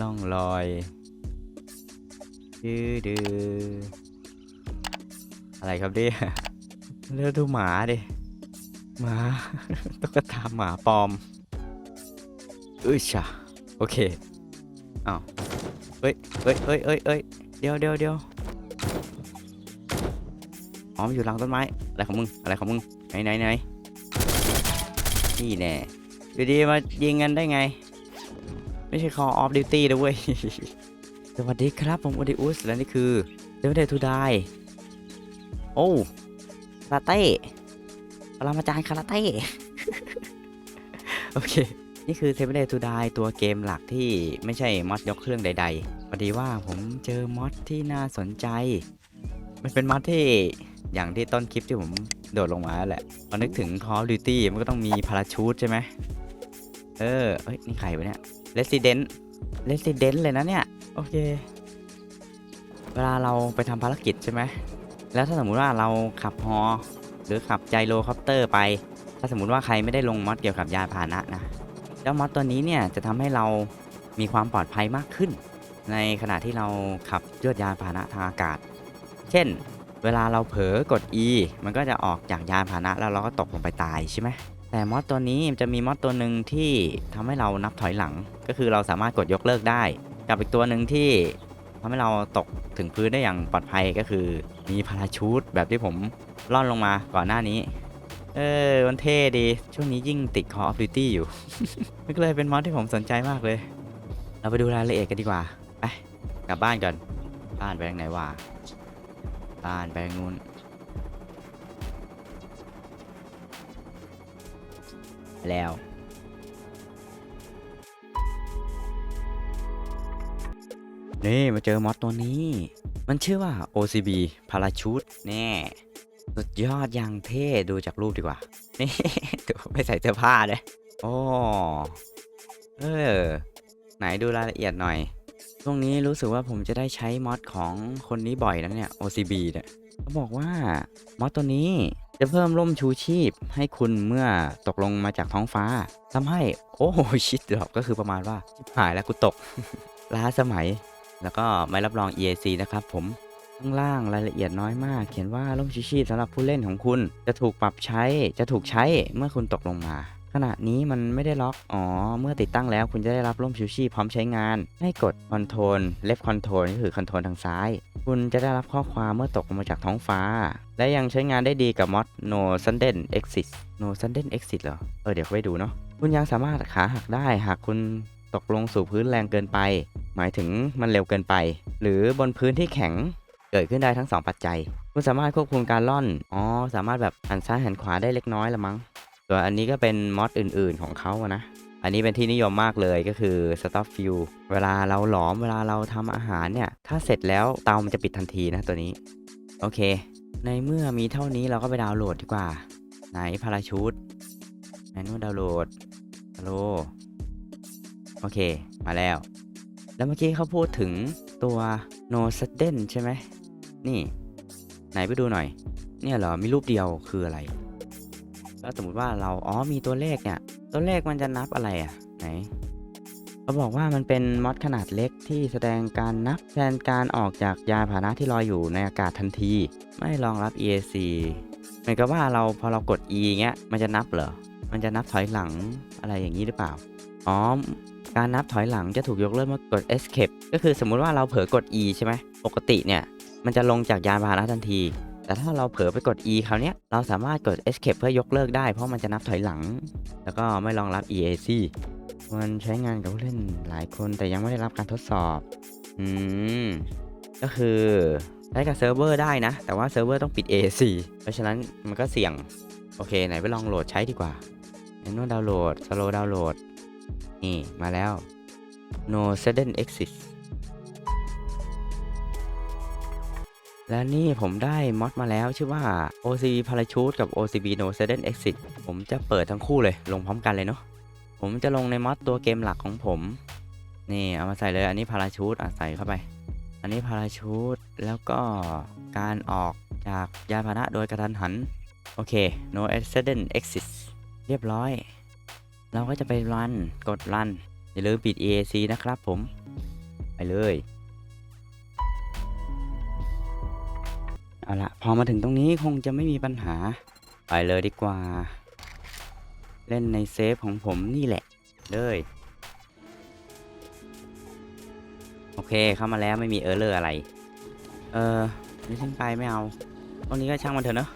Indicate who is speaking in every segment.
Speaker 1: ล่องลอยดื้อดื้ออะไรครับเนี่ยเลือดูหมาดิ หมาตุ๊กตาหมาปลอมอุ้ยชะโอเคอ้าวเฮ้ยเฮ้ยเฮ้ยเฮ้ยเฮ้ยเดี๋ยวเดี๋ยวเดี๋ยวอ๋อมันอยู่หลังต้นไม้ อะไรของมึง อะไรของมึง ไหนไหนไหนนี่แน่อยู่ดีมายิงกันได้ไง ไม่ใช่ Call of Duty นะเว้ย สวัสดีครับ ผมอดิอุสและนี่คือ d e v i l Day to Die โอ้คาราเต้ปรมาจารย์คาราเต้ โอเค นี่คือ Seven Day to Die ตัวเกมหลักที่ไม่ใช่มอดยกเครื่องใดๆพอดีว่าผมเจอมอดที่น่าสนใจ มันเป็นมอดที่อย่างที่ต้นคลิปที่ผมโดดลงมาแหละพอนึกถึง Call of Duty มันก็ต้องมีพาราชูตใช่ไหมเออเอ้ย นี่ใครวะเนี่ย Resident Resident เลยนะเนี่ย โอเค เวลาเราไปทำภารกิจใช่ไหม แล้วถ้าสมมุติว่าเราขับฮอหรือขับไจโรคอปเตอร์ไป ถ้าสมมุติว่าใครไม่ได้ลงมอดเกี่ยวกับยานพาหนะนะ เจ้ามอดตัวนี้เนี่ยจะทำให้เรามีความปลอดภัยมากขึ้น ในขณะที่เราขับยวดยานพาหนะทางอากาศ เช่น เวลาเราเผลอกด E มันก็จะออกจากยานพาหนะแล้วเราก็ตกลงไปตายใช่ไหม แต่มอดตัวนี้จะมีมอดตัวหนึ่งที่ทำให้เรานับถอยหลัง ก็คือเราสามารถกดยกเลิกได้ กับอีกตัวหนึ่งที่ทำให้เราตกถึงพื้นได้อย่างปลอดภัยก็คือมีพาราชูตแบบที่ผมล่อนลงมาก่อนหน้านี้ เออมันเท่ดี ช่วงนี้ยิ่งติด Call of Duty อยู่มันก็เลยเป็นมอดที่ผมสนใจมากเลย เราไปดูรายละเอียดกันดีกว่า ไป กลับบ้านก่อน บ้านไปทางไหนวะบ้านไปทางนู้น แล้วนี่มาเจอมอดตัวนี้ มันชื่อว่า OCB Parachute แน่สุดยอดอย่างเท่ดูจากรูปดีกว่า นี่ดูไม่ใส่เสื้อผ้าเลยโอ้เออ ไหนดูรายละเอียดหน่อย ช่วงนี้รู้สึกว่าผมจะได้ใช้มอดของคนนี้บ่อยนะเนี่ย OCB เนี่ยเขาบอกว่ามอดตัวนี้ จะเพิ่มร่มชูชีพให้คุณเมื่อตกลงมาจากท้องฟ้าทำให้ โอ้ชิดดรอกก็คือประมาณว่าหายแล้วกูตก ล้าสมัย แล้วก็ไม่รับรอง EAC นะครับผมข้างล่างรายละเอียดน้อยมาก เขียนว่าร่มชูชีพสำหรับผู้เล่นของคุณ จะถูกปรับใช้จะถูกใช้เมื่อคุณตกลงมา ขณะนี้มันไม่ได้ล็อก อ๋อ เมื่อติดตั้งแล้วคุณจะได้รับร่มชูชีพพร้อมใช้งาน ให้กดคอนโทรลเลฟคอนโทรลก็คือคอนโทรลทางซ้าย คุณจะได้รับข้อความเมื่อตกลงมาจากท้องฟ้า และยังใช้งานได้ดีกับมอด No Sudden Exit No Sudden Exit เหรอ เออเดี๋ยวไปดูเนาะ คุณยังสามารถขาหักได้หากคุณตกลงสู่พื้นแรงเกินไป หมายถึงมันเร็วเกินไป หรือบนพื้นที่แข็งเกิดขึ้นได้ทั้ง 2 ปัจจัย คุณสามารถควบคุมการล่อน อ๋อ สามารถแบบหันซ้ายหันขวาได้เล็กน้อยละมั้ง ส่วนอันนี้ก็เป็นมอดอื่นๆของเขาอะนะ อันนี้เป็นที่นิยมมากเลยก็คือ Stop Fuel เวลาเราหลอมเวลาเราทำอาหารเนี่ย ถ้าเสร็จแล้วเตามันจะปิดทันทีนะตัวนี้ โอเค ในเมื่อมีเท่านี้เราก็ไปดาวน์โหลดดีกว่า ไหนพาราชูตแมนนวลดาวน์โหลดฮัลโหลโอเค มาแล้ว แล้วเมื่อกี้เขาพูดถึงตัว no sudden ใช่ไหม นี่ ไหนไปดูหน่อย เนี่ยเหรอ มีรูปเดียวคืออะไร แล้วสมมติว่าเราอ๋อมีตัวเลขเนี่ยตัวเลขมันจะนับอะไรอะไหนเขาบอกว่ามันเป็นมอดขนาดเล็กที่แสดงการนับแทนการออกจากยานพาหนะที่ลอยอยู่ในอากาศทันที ไม่รองรับ EAC เหมือนกับว่าเราพอเรากด E เงี้ยมันจะนับเหรอ มันจะนับถอยหลังอะไรอย่างนี้หรือเปล่า อ๋อ การนับถอยหลังจะถูกยกเลิกเมื่อกด escape ก็คือสมมุติว่าเราเผลอกด E ใช่ไหมปกติเนี่ย มันจะลงจากยานพาหนะทันที แต่ถ้าเราเผลอไปกด E คราวนี้เราสามารถกด escape เพื่อยกเลิกได้เพราะมันจะนับถอยหลัง แล้วก็ไม่รองรับ EAC มันใช้งานกับผู้เล่นหลายคนแต่ยังไม่ได้รับการทดสอบ อืม ก็คือใช้กับเซิร์ฟเวอร์ได้นะ แต่ว่าเซิร์ฟเวอร์ต้องปิด AAC เพราะฉะนั้นมันก็เสี่ยง โอเค ไหนไปลองโหลดใช้ดีกว่าแอนนวลดาวน์โหลดสโลดาวน์โหลด นี่ มาแล้ว no sudden exit และนี่ผมได้มอดมาแล้วชื่อว่า OCB Parachute กับ OCB No Sudden Exit ผมจะเปิดทั้งคู่เลย ลงพร้อมกันเลยเนาะผมจะลงในมอดตัวเกมหลักของผม นี่เอามาใส่เลยอันนี้พาราชูตอะใส่เข้าไป อันนี้พาราชูตแล้วก็การออกจากยานพาหนะโดยกระทันหัน โอเค no accident exit เรียบร้อย เราก็จะไปรัน กดรัน อย่าลืมปิด EAC นะครับผม ไปเลย เอาละพอมาถึงตรงนี้คงจะไม่มีปัญหา ไปเลยดีกว่า เล่นในเซฟของผมนี่แหละ เลยโอเคเข้ามาแล้วไม่มีเออร์เลอร์อะไร เออนี่ขึ้นไปไม่เอา ตรงนี้ก็ช่างมันเถอะเนอะ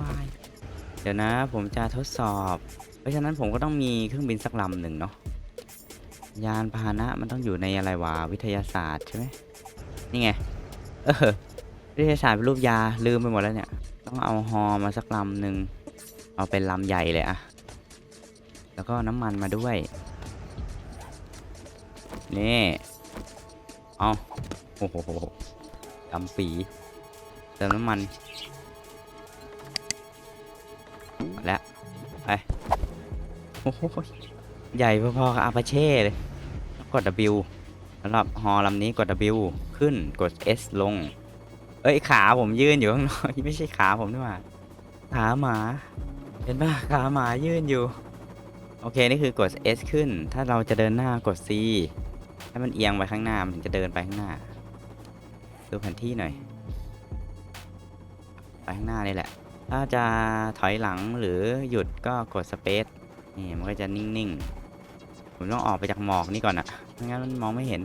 Speaker 1: บายเดี๋ยวนะผมจะทดสอบ เพราะฉะนั้นผมก็ต้องมีเครื่องบินสักลำหนึ่งเนาะยานพาหนะมันต้องอยู่ในอะไรวะวิทยาศาสตร์ใช่ไหมนี่ไง เออ วิทยาศาสตร์เป็นรูปยาลืมไปหมดแล้วเนี่ย ต้องเอาฮอมาสักลำหนึ่งเอาเป็นลำใหญ่เลยอะแล้วก็น้ำมันมาด้วย นี่เอาโอ้โหดำปีเติมน้ำมันหมดแล้วไปโอ้โหใหญ่พอๆกับอาปาเช่เลยกด W สำหรับฮอลำนี้กด W ขึ้นกด S ลง อ้ยขาผมยื่นอยู่ข้างนอกไม่ใช่ขาผมนี่หว่าขาหมาเห็นปะขาหมายื่นอยู่ โอเคนี่คือกด S ขึ้น ถ้าเราจะเดินหน้ากด C ให้มันเอียงไปข้างหน้ามันถึงจะเดินไปข้างหน้า ดูแผนที่หน่อย ไปข้างหน้านี่แหละ ถ้าจะถอยหลังหรือหยุดก็กด Space นี่มันก็จะนิ่งๆ ผมต้องออกไปจากหมอกนี่ก่อนอะไม่งั้นมันมองไม่เห็น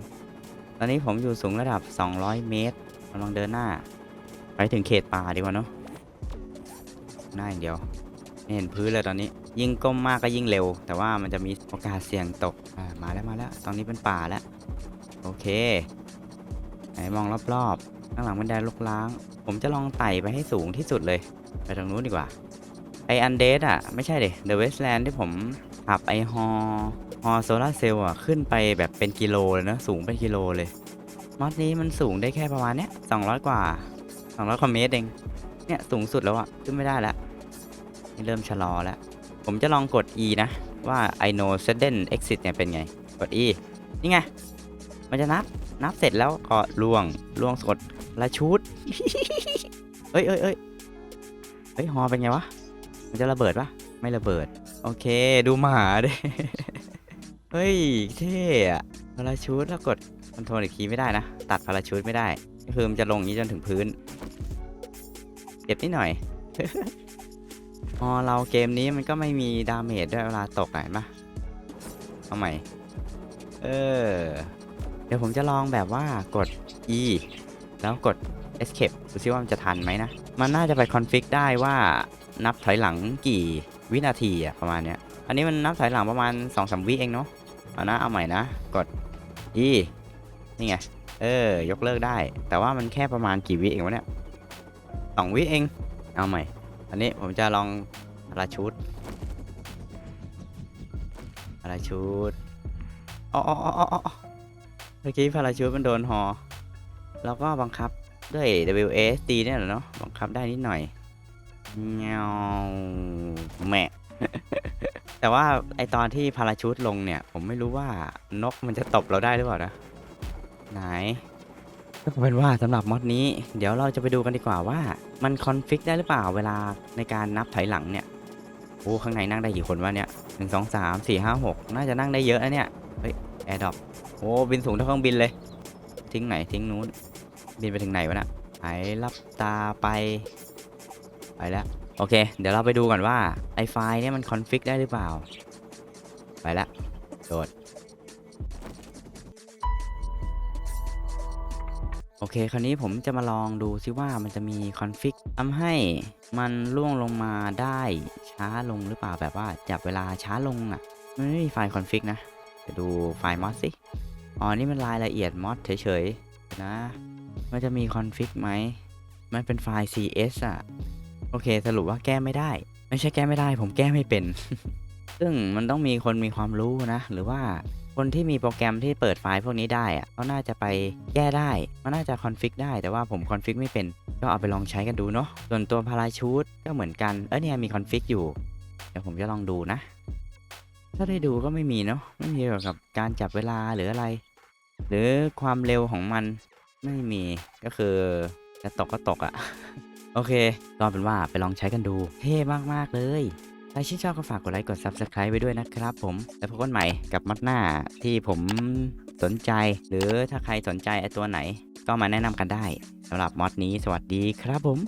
Speaker 1: ตอนนี้ผมอยู่สูงระดับ 200 เมตรกำลังเดินหน้า ไปถึงเขตป่าดีกว่าเนาะหน้าอย่างเดียวไม่เห็นพื้นเลยตอนนี้ ยิ่งก้มมากก็ยิ่งเร็ว แต่ว่ามันจะมีโอกาสเสี่ยงตกอ่ามาแล้วมาแล้ว ตอนนี้เป็นป่าแล้ว โอเค ไหนมองรอบๆข้างหลังบันไดลกล้าง ผมจะลองไต่ไปให้สูงที่สุดเลย ไปตรงนู้นดีกว่า ไออันเดสอะ ไม่ใช่เดเดอะเวสแลนด์ที่ผมขับไอฮอฮอโซลาเซลล์อะ ขึ้นไปแบบเป็นกิโลเลยนะ สูงเป็นกิโลเลยมอสนี้มันสูงได้แค่ประมาณเนี้ย200กว่า 200กว่าเมตรเอง เนี่ยสูงสุดแล้วอะขึ้นไม่ได้แล้วนี่เริ่มชะลอแล้ว ผมจะลองกด E นะ ว่า I know sudden exit เนี่ยเป็นไง กด E นี่ไง มันจะนับ นับเสร็จแล้วก็ล่วง ล่วงกดละชุด เอ้ยเอ้ยเอ้ยเฮ้ย ฮอเป็นไงวะ มันจะระเบิดปะไม่ระเบิด โอเค ดูหมาดิเฮ้ย เท่อะพาราชูดแล้วกดคอนโทรลอีกทีไม่ได้นะ ตัดพาราชูดไม่ได้ คือมันจะลงอย่างนี้จนถึงพื้นเก็บนิดหน่อย พอเราเกมนี้มันก็ไม่มีดาเมจด้วยเวลาตกไหนมาเอาใหม่ เออ เดี๋ยวผมจะลองแบบว่ากด E แล้วกด escape ดูซิว่ามันจะทันไหมนะ มันน่าจะไปคอนฟิกได้ว่านับถอยหลังกี่วินาทีอะประมาณเนี้ย อันนี้มันนับถอยหลังประมาณ2อสวิเองเนาะ เอานะ เอาใหม่นะ กด E นี่ไง เออ ยกเลิกได้ แต่ว่ามันแค่ประมาณกี่วิเองวะเนี่ยสองวิเอง เอาใหม่ อันนี้ผมจะลองพารชูดพารชูดอ๋ออ๋ออ๋ออ๋อเมื่อกี้พาราชูดมันโดนหอ แล้วก็บังคับด้วย WSD เนี่ยแหละเนาะ บังคับได้นิดหน่อยเงาแมะแต่ว่าไอตอนที่พาราชูดลงเนี่ย ผมไม่รู้ว่านกมันจะตบเราได้หรือเปล่านะ ไหนก็เป็นว่าสำหรับมอดนี้เดี๋ยวเราจะไปดูกันดีกว่าว่า มันคอนฟิกได้หรือเปล่าเวลาในการนับถอยหลังเนี่ยโอ้ข้างในนั่งได้กี่คนวะเนี่ยหนึ่งสองสามสี่ห้าหกน่าจะนั่งได้เยอะนะเนี่ยเฮ้ยแอร์ดรอปโอ้บินสูงเท่าเครื่องบินเลย ทิ้งไหนทิ้งนู้นบินไปถึงไหนวะน่ะไหนรับตาไปไปแล้วโอเค เดี๋ยวเราไปดูก่อนว่าไอไฟล์เนี่ยมันคอนฟิกได้หรือเปล่า ไปแล้วโดด เค คราวนี้ผมจะมาลองดูซิว่ามันจะมีคอนฟิกทำให้มันล่วงลงมาได้ช้าลงหรือเปล่าแบบว่าจับเวลาช้าลงอะมันไม่มีไฟล์คอนฟิกนะจะดูไฟล์มอดสิอ๋อนี่มันรายละเอียดมอดเฉยๆนะมันจะมีคอนฟิกไหมมันเป็นไฟล์ CS อะโอเค สรุปว่าแก้ไม่ได้ ไม่ใช่แก้ไม่ได้ ผมแก้ไม่เป็น ซึ่งมันต้องมีคนมีความรู้นะ หรือว่า คนที่มีโปรแกรมที่เปิดไฟล์พวกนี้ได้อะเขาน่าจะไปแก้ได้มันน่าจะคอนฟิกได้แต่ว่าผมคอนฟิกไม่เป็น ก็เอาไปลองใช้กันดูเนาะส่วนตัวพาราชูดก็เหมือนกันเออเนี่ยมีคอนฟิกอยู่ เดี๋ยวผมจะลองดูนะ ถ้าได้ดูก็ไม่มีเนาะไม่มีเกี่ยวกับการจับเวลาหรืออะไร หรือความเร็วของมันไม่มีก็คือจะตกก็ตกอะโอเคก็เป็นว่าไปลองใช้กันดู เท่มากๆเลย ใครชื่นชอบก็ฝากกดไลค์กด Subscribe ไว้ด้วยนะครับผม แล้วพบกันใหม่กับมัดหน้าที่ผมสนใจ หรือถ้าใครสนใจไอตัวไหน ก็มาแนะนำกันได้สำหรับมอดนี้สวัสดีครับผม